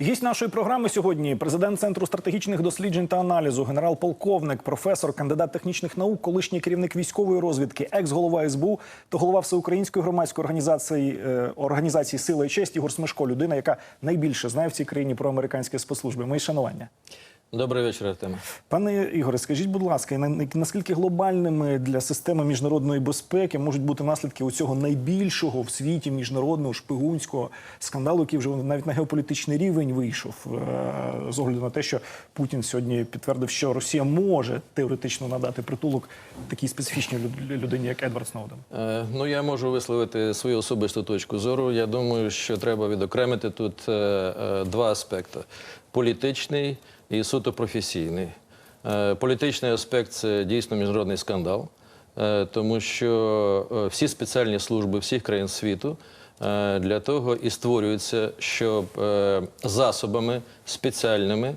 Гість нашої програми сьогодні президент Центру стратегічних досліджень та аналізу, генерал-полковник, професор, кандидат технічних наук, колишній керівник військової розвідки, екс-голова СБУ та голова всеукраїнської громадської організації е, організації Сила і честь Ігор Смешко, людина, яка найбільше знає в цій країні про американські спецслужби. Мої шанування. Добрий вечір, Артем. Пане Ігоре, скажіть, будь ласка, на- наскільки глобальними для системи міжнародної безпеки можуть бути наслідки у цього найбільшого в світі міжнародного шпигунського скандалу, який вже навіть на геополітичний рівень вийшов, е, з огляду на те, що Путін сьогодні підтвердив, що Росія може теоретично надати притулок такій специфічній люд- людині, як Едвард Сноуден? Е, ну, я можу висловити свою особисту точку зору. Я думаю, що треба відокремити тут е, е, два аспекти: політичний і суто професійний. Е, політичний аспект це дійсно міжнародний скандал, е, тому що е, всі спеціальні служби всіх країн світу. Для того і створюються, щоб засобами спеціальними,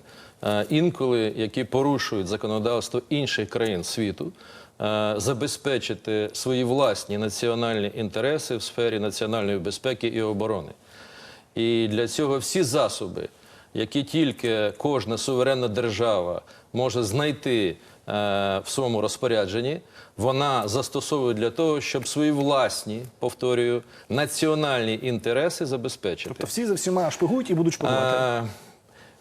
інколи які порушують законодавство інших країн світу, забезпечити свої власні національні інтереси в сфері національної безпеки і оборони. І для цього всі засоби, які тільки кожна суверенна держава може знайти е, в своєму розпорядженні, вона застосовує для того, щоб свої власні, повторюю, національні інтереси забезпечити. Тобто всі за всіма шпигують і будуть шпигувати. Е,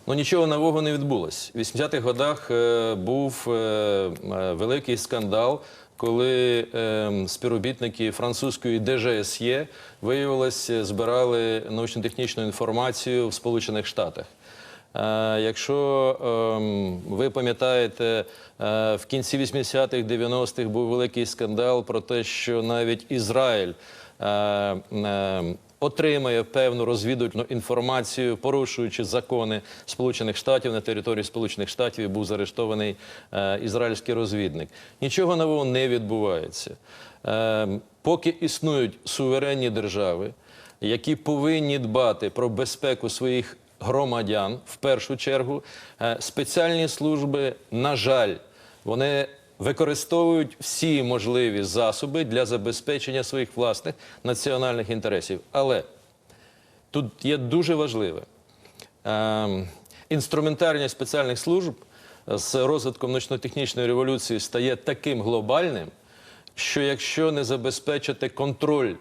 Ну нічого нового не відбулось. В 80-х годах е, був е, е, великий скандал, коли е, співробітники французької ДЖСЄ виявилось, збирали научно-технічну інформацію в Сполучених Штатах. Е, Якщо ем, ви пам'ятаєте, е, в кінці 80-х, 90-х був великий скандал про те, що навіть Ізраїль е, е, отримає певну розвідувальну інформацію, порушуючи закони Сполучених Штатів на території Сполучених Штатів, і був заарештований ізраїльський розвідник. Нічого нового не відбувається. Е, поки існують суверенні держави, які повинні дбати про безпеку своїх громадян в першу чергу, е, спеціальні служби, на жаль, вони використовують всі можливі засоби для забезпечення своїх власних національних інтересів. Але тут є дуже важливе. Ем, інструментарія спеціальних служб з розвитком научно-технічної революції стає таким глобальним, що якщо не забезпечити контроль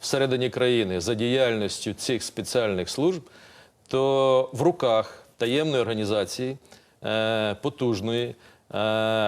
всередині країни за діяльністю цих спеціальних служб, то в руках таємної організації, е, потужної, е,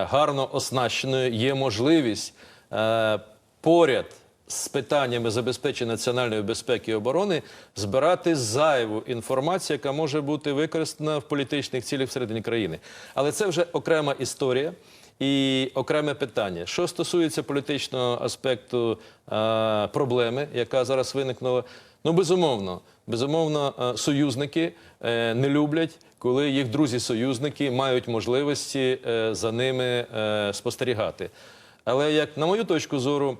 гарно оснащеної, є можливість е, поряд з питаннями забезпечення національної безпеки і оборони збирати зайву інформацію, яка може бути використана в політичних цілях всередині країни. Але це вже окрема історія. І окреме питання, що стосується політичного аспекту е, проблеми, яка зараз виникнула, ну безумовно, безумовно, е, союзники е, не люблять, коли їх друзі-союзники мають можливості е, за ними спостерігати. Але як на мою точку зору,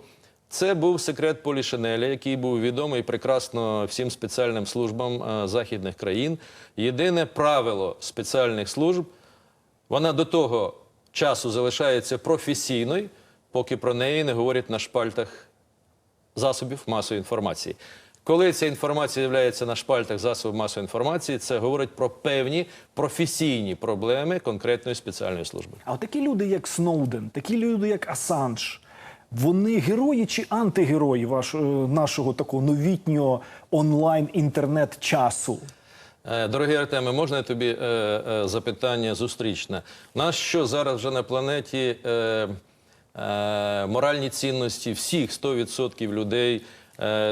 це був секрет Полі Шанеля, який був відомий прекрасно всім спеціальним службам західних країн. Єдине правило спеціальних служб вона до того часу залишається професійною, поки про неї не говорять на шпальтах засобів масової інформації. Коли ця інформація з'являється на шпальтах засобів масової інформації, це говорить про певні професійні проблеми конкретної спеціальної служби. А от такі люди, як Сноуден, такі люди, як Асанж, вони герої чи антигерої вашого нашого такого новітнього онлайн інтернет часу? Е, Дорогий Артеме, можна я тобі е, е, запитання зустрічне? У нас що зараз вже на планеті е, е, моральні цінності всіх 100% людей е,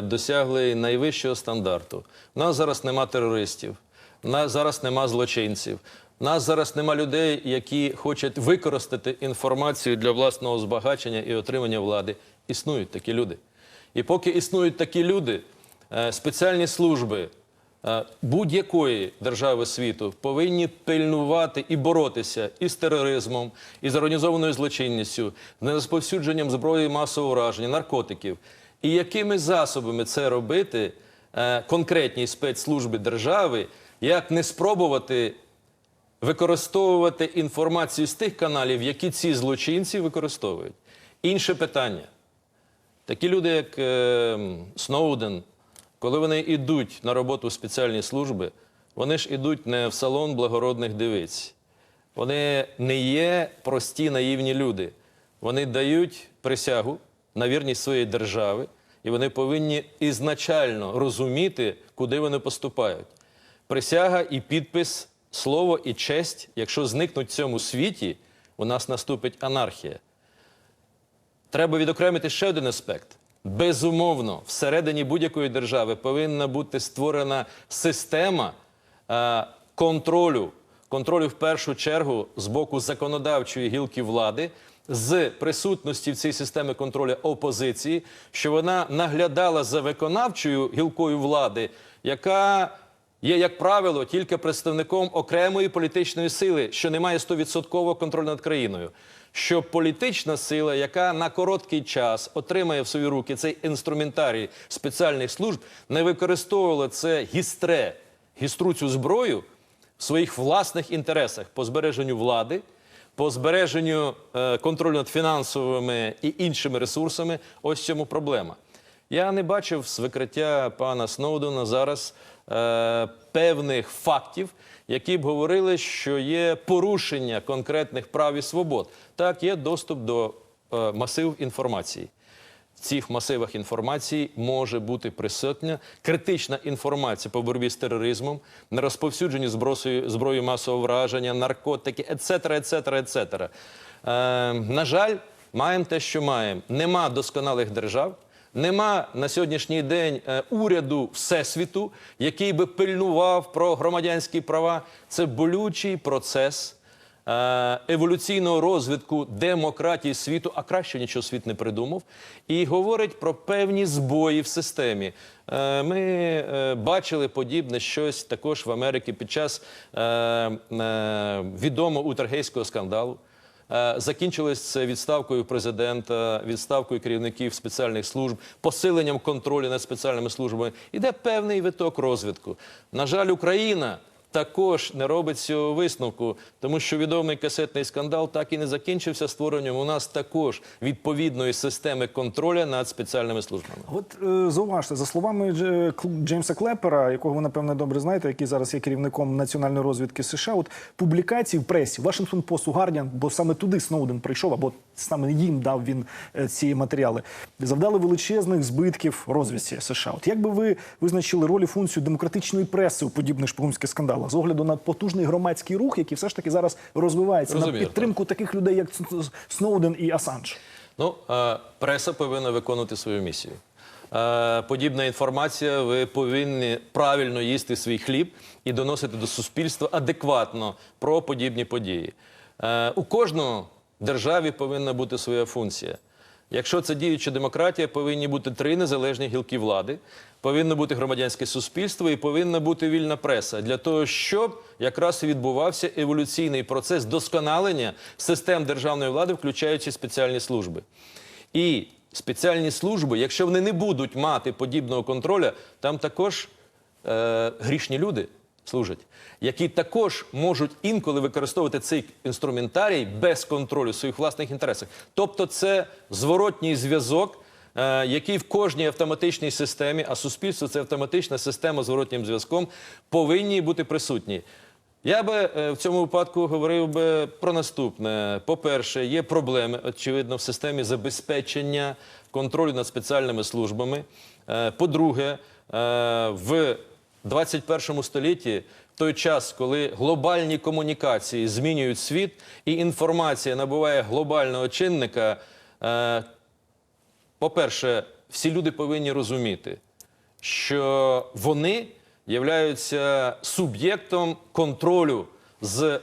досягли найвищого стандарту. У нас зараз нема терористів, у нас зараз нема злочинців. У нас зараз нема людей, які хочуть використати інформацію для власного збагачення і отримання влади. Існують такі люди. І поки існують такі люди, е, спеціальні служби е, будь-якої держави світу повинні пильнувати і боротися і з тероризмом, і з організованою злочинністю, з нерозповсюдженням зброї масового ураження, наркотиків. І якими засобами це робити е, конкретній спецслужбі держави, як не спробувати використовувати інформацію з тих каналів, які ці злочинці використовують. Інше питання. Такі люди, як е, Сноуден, коли вони йдуть на роботу в спеціальні служби, вони ж ідуть не в салон благородних дивиць. Вони не є прості наївні люди. Вони дають присягу на вірність своєї держави, і вони повинні ізначально розуміти, куди вони поступають. Присяга і підпис, слово і честь, якщо зникнуть в цьому світі, у нас наступить анархія. Треба відокремити ще один аспект. Безумовно, всередині будь-якої держави повинна бути створена система е, контролю, контролю в першу чергу з боку законодавчої гілки влади, з присутності в цій системі контролю опозиції, що вона наглядала за виконавчою гілкою влади, яка є, як правило, тільки представником окремої політичної сили, що не має 100% контролю над країною. Що політична сила, яка на короткий час отримає в свої руки цей інструментарій спеціальних служб, не використовувала це гістре, гістру цю зброю в своїх власних інтересах по збереженню влади, по збереженню е, контролю над фінансовими і іншими ресурсами. Ось цьому проблема. Я не бачив з викриття пана Сноудена зараз е, певних фактів, які б говорили, що є порушення конкретних прав і свобод. Так, є доступ до е, масив інформації. В цих масивах інформації може бути присутня критична інформація по боротьбі з тероризмом, на розповсюдженні зброї, зброї масового враження, наркотики, ецетера, ецетера, ецетера. На жаль, маємо те, що маємо. Нема досконалих держав. Нема на сьогоднішній день е, уряду всесвіту, який би пильнував про громадянські права. Це болючий процес еволюційного розвитку демократії світу, а краще нічого світ не придумав, і говорить про певні збої в системі. Е, Ми е, бачили подібне щось також в Америці під час е, е, відомого утергейського скандалу. Е, Закінчилось це відставкою президента, відставкою керівників спеціальних служб, посиленням контролю над спеціальними службами. Іде певний виток розвитку. На жаль, Україна також не робить цього висновку, тому що відомий касетний скандал так і не закінчився створенням у нас також відповідної системи контролю над спеціальними службами. От е, зауважте, за словами Джеймса Клепера, якого ви напевне добре знаєте, який зараз є керівником національної розвідки США, от публікації в пресі Вашингтон Пост, Гардіан, бо саме туди Сноуден прийшов, або саме їм дав він е, ці матеріали, завдали величезних збитків розвідці США. От як би ви визначили роль і функцію демократичної преси у подібних шпигунських скандалах з огляду на потужний громадський рух, який все ж таки зараз розвивається на Розумію, підтримку таких людей, як Сноуден і Асанж? Ну, е, преса повинна виконувати свою місію. Е, Подібна інформація, ви повинні правильно їсти свій хліб і доносити до суспільства адекватно про подібні події. У кожного державі повинна бути своя функція. Якщо це діюча демократія, повинні бути три незалежні гілки влади, повинно бути громадянське суспільство і повинна бути вільна преса для того, щоб якраз відбувався еволюційний процес досконалення систем державної влади, включаючи спеціальні служби. І спеціальні служби, якщо вони не будуть мати подібного контролю, там також е, грішні люди служать, які також можуть інколи використовувати цей інструментарій без контролю в своїх власних інтересах. Тобто, це зворотній зв'язок. е, Який в кожній автоматичній системі, а суспільство це автоматична система зворотнім зв'язком, повинні бути присутні. Я би е, в цьому випадку говорив би про наступне. По-перше, є проблеми, очевидно, в системі забезпечення контролю над спеціальними службами. Е, По-друге, в 21 столітті, в той час, коли глобальні комунікації змінюють світ і інформація набуває глобального чинника, е, по-перше, всі люди повинні розуміти, що вони являються суб'єктом контролю з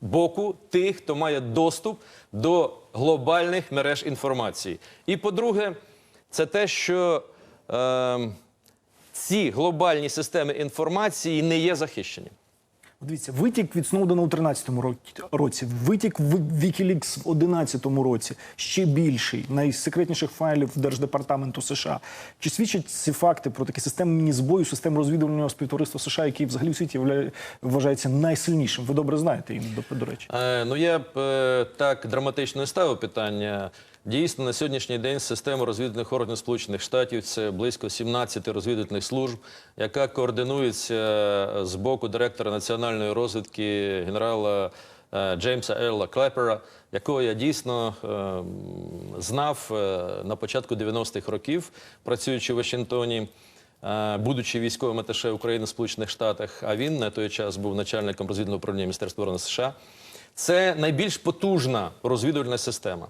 боку тих, хто має доступ до глобальних мереж інформації. І по-друге, це те, що е, ці глобальні системи інформації не є захищені. Дивіться, витік від Сноудена у 13-му році, витік в Wikileaks в 11-му році, ще більший, найсекретніших файлів Держдепартаменту США. Чи свідчать ці факти про такі системні збої систем розвідувального співтовариства США, який взагалі в світі вважається найсильнішим? Ви добре знаєте їм, до, до речі. Е, ну, я б е, так драматично не ставив питання. Дійсно, на сьогоднішній день система розвідувальних органів Сполучених Штатів це близько 17 розвідувальних служб, яка координується е, з боку директора національної розвідки генерала е, Джеймса Ерла Клепера, якого я дійсно е, знав на початку 90-х років, працюючи в Вашингтоні. Будучи військовим аташе України в Сполучених Штатах, а він на той час був начальником розвідного управління Міністерства оборони США. Це найбільш потужна розвідувальна система.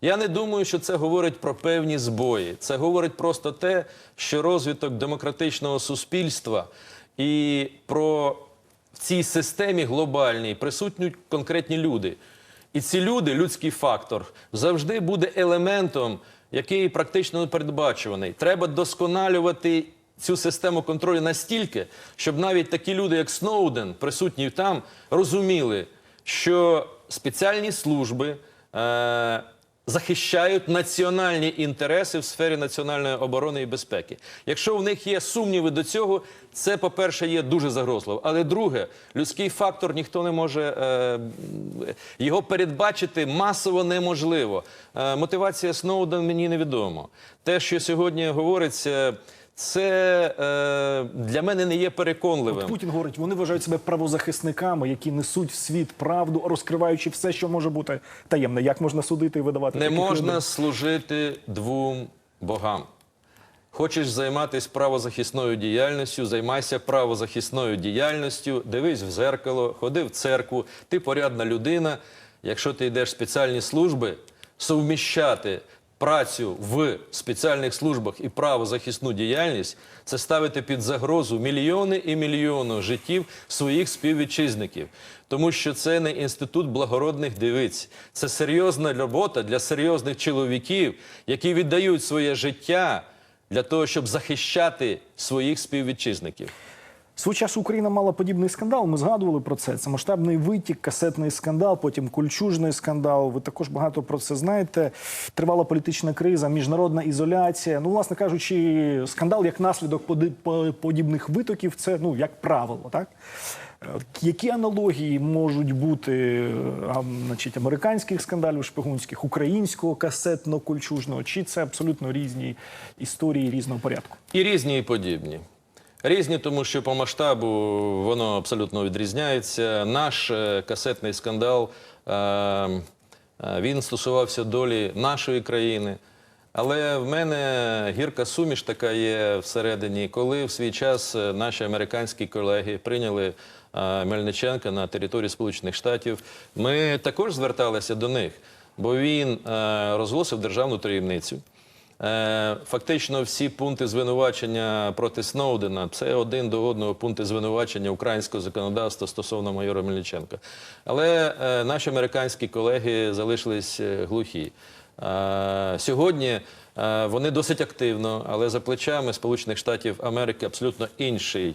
Я не думаю, що це говорить про певні збої. Це говорить просто те, що розвиток демократичного суспільства і про в цій системі глобальній присутні конкретні люди. І ці люди, людський фактор, завжди буде елементом, який практично непередбачуваний. Треба досконалювати цю систему контролю настільки, щоб навіть такі люди, як Сноуден, присутні там, розуміли, що спеціальні служби. Е- захищають національні інтереси в сфері національної оборони і безпеки. Якщо в них є сумніви до цього, це, по-перше, є дуже загрозливо. Але друге, людський фактор ніхто не може е, його передбачити масово неможливо. Е, мотивація Сноуден мені невідомо. Те, що сьогодні говориться. Це е, для мене не є переконливим. От Путін говорить, вони вважають себе правозахисниками, які несуть в світ правду, розкриваючи все, що може бути таємне. Як можна судити і видавати Не таких можна людей? служити двом богам. Хочеш займатися правозахисною діяльністю, займайся правозахисною діяльністю, дивись в зеркало, ходи в церкву, ти порядна людина. Якщо ти йдеш в спеціальні служби, совміщати працю в спеціальних службах і правозахисну діяльність це ставити під загрозу мільйони і мільйони життів своїх співвітчизників. Тому що це не інститут благородних дивиць, це серйозна робота для серйозних чоловіків, які віддають своє життя для того, щоб захищати своїх співвітчизників. Свого часу Україна мала подібний скандал. Ми згадували про це. Це масштабний витік, касетний скандал, потім кульчужний скандал. Ви також багато про це знаєте. Тривала політична криза, міжнародна ізоляція. Ну, власне кажучи, скандал як наслідок подібних витоків, це ну як правило, так. Які аналогії можуть бути е, значить, американських скандалів шпигунських, українського касетно-кульчужного? Чи це абсолютно різні історії різного порядку? І різні, і подібні. Різні, тому що по масштабу воно абсолютно відрізняється. Наш е, касетний скандал е, е, він стосувався долі нашої країни. Але в мене гірка суміш така є всередині, коли в свій час наші американські колеги прийняли Мельниченка на території Сполучених Штатів. Ми також зверталися до них, бо він розголосив державну таємницю. Е, Фактично, всі пункти звинувачення проти Сноудена це один до одного пункти звинувачення українського законодавства стосовно майора Мельниченка. Але е, наші американські колеги залишились е, глухі. Сьогодні вони досить активно, але за плечами Сполучених Штатів Америки абсолютно інший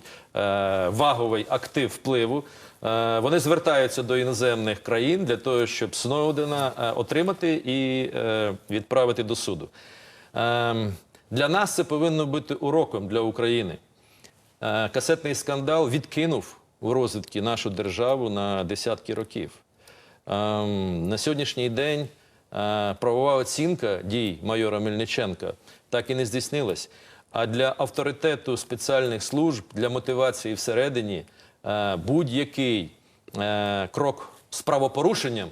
ваговий актив впливу. Вони звертаються до іноземних країн для того, щоб Сноудена отримати і відправити до суду. Ем, Для нас це повинно бути уроком для України. Е, Касетний скандал відкинув у розвідки нашу державу на десятки років. Ем, На сьогоднішній день е, правова оцінка дій майора Мельниченка так і не здійснилась. А для авторитету спеціальних служб, для мотивації всередині, е, будь-який крок з правопорушенням,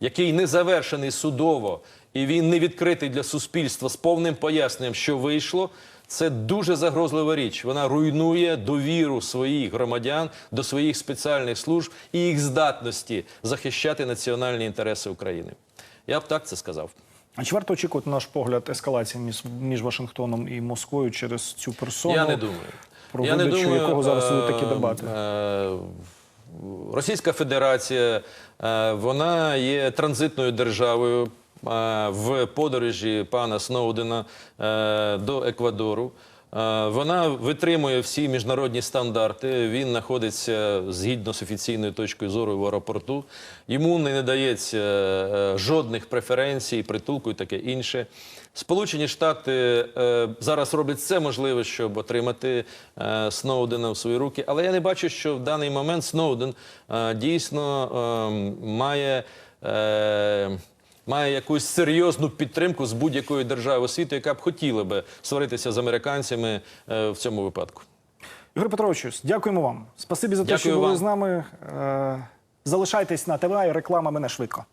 який не завершений судово, і він не відкритий для суспільства з повним поясненням, що вийшло. Це дуже загрозлива річ. Вона руйнує довіру своїх громадян до своїх спеціальних служб і їх здатності захищати національні інтереси України. Я б так це сказав. А чи варто очікувати наш погляд ескалації між, між Вашингтоном і Москвою через цю персону? Я не думаю. Про Я не думаю, якого зараз е, такі дебати. е, Російська Федерація е, вона є транзитною державою е, в подорожі пана Сноудена е, до Еквадору. Е, Вона витримує всі міжнародні стандарти. Він знаходиться згідно з офіційною точкою зору в аеропорту. Йому не надається е, жодних преференцій, притулку і таке інше. Сполучені Штати е, зараз роблять все можливе, щоб отримати Сноудена в свої руки. Але я не бачу, що в даний момент Сноуден дійсно має. Має якусь серйозну підтримку з будь-якої держави світу, яка б хотіла би сваритися з американцями е, в цьому випадку. Ігор Петровичу, дякуємо вам. Спасибі за те, Дякую що були вам. з нами. Е, Залишайтесь на ТВА і реклама мене швидко.